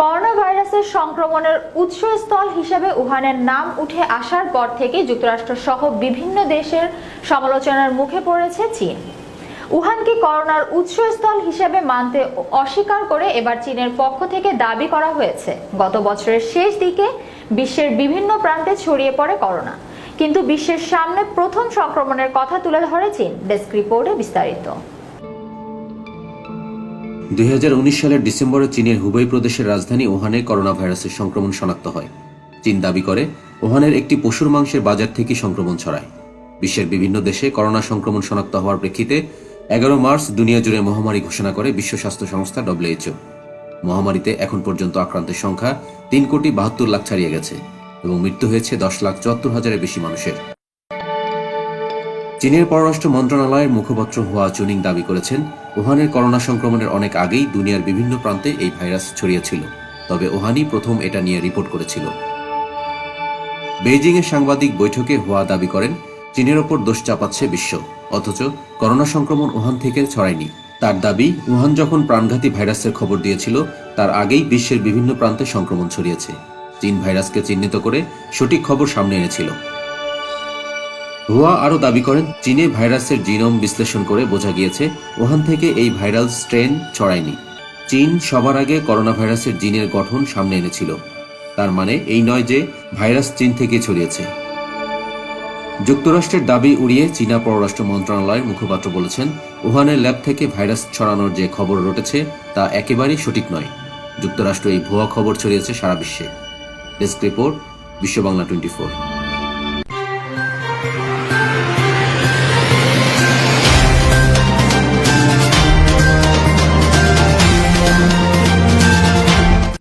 Corona ভাইরাসের সংক্রমণের উৎসস্থল হিসেবে উহানের নাম উঠে আসার পর থেকে যুক্তরাষ্ট্র সহ বিভিন্ন দেশের সমালোচনার মুখে পড়েছে চীন। উহানকে করোনার উৎসস্থল হিসেবে মানতে অস্বীকার করে এবার চীনের পক্ষ থেকে দাবি করা হয়েছে। গত বছরের শেষ দিকে বিশ্বের বিভিন্ন প্রান্তে ছড়িয়ে পড়ে করোনা। কিন্তু বিশ্বের সামনে প্রথম সংক্রমণের কথা তুলে ধরে চীন। ডেস্ক রিপোর্টে বিস্তারিত। দুই হাজার উনিশ সালের ডিসেম্বরে চীনের হুবেই প্রদেশের রাজধানী ওহানে করোনা ভাইরাসের সংক্রমণ শনাক্ত হয়। চীন দাবি করে, ওহানের একটি পশুর মাংসের বাজার থেকে সংক্রমণ ছড়ায়। বিশ্বের বিভিন্ন দেশে করোনা সংক্রমণ শনাক্ত হওয়ার প্রেক্ষিতে এগারো মার্চ দুনিয়া জুড়ে মহামারী ঘোষণা করে বিশ্ব স্বাস্থ্য সংস্থা ডব্লিউএইচও। মহামারীতে এখন পর্যন্ত আক্রান্তের সংখ্যা তিন কোটি বাহাত্তর লাখ ছাড়িয়ে গেছে এবং মৃত্যু হয়েছে দশ লাখ চুয়াত্তর হাজারের বেশি মানুষের। চীনের পররাষ্ট্র মন্ত্রণালয়ের মুখপাত্র হুয়া চুনিং দাবি করেছেন ওহানের করোনা সংক্রমণের অনেক আগেই দুনিয়ার বিভিন্ন প্রান্তে এই ভাইরাস ছড়িয়েছিল। তবে ওহানই প্রথম এটা নিয়ে রিপোর্ট করেছিল। বেইজিংয়ের সাংবাদিক বৈঠকে হুয়া দাবি করেন, চীনের ওপর দোষ চাপাচ্ছে বিশ্ব, অথচ করোনা সংক্রমণ ওহান থেকে ছড়ায়নি। তার দাবি, উহান যখন প্রাণঘাতী ভাইরাসের খবর দিয়েছিল, তার আগেই বিশ্বের বিভিন্ন প্রান্তে সংক্রমণ ছড়িয়েছে। চীন ভাইরাসকে চিহ্নিত করে সঠিক খবর সামনে এনেছিল। হুয়া আরও দাবি করেন, চীনে ভাইরাসের জিনোম বিশ্লেষণ করে বোঝা গিয়েছে ওহান থেকে এই ভাইরাল স্ট্রেন ছড়ায়নি। চীন সবার আগে করোনা ভাইরাসের জিনের গঠন সামনে এনেছিল। তার মানে এই নয় যে ভাইরাস চীন থেকে ছড়িয়েছে। যুক্তরাষ্ট্রের দাবি উড়িয়ে চীনা পররাষ্ট্র মন্ত্রণালয়ের মুখপাত্র বলেছেন, উহানের ল্যাব থেকে ভাইরাস ছড়ানোর যে খবর রটেছে, তা একেবারেই সঠিক নয়। যুক্তরাষ্ট্র এই ভুয়া খবর ছড়িয়েছে সারা বিশ্বে। ডেস্ক রিপোর্ট, বিশ্ব বাংলা টোয়েন্টি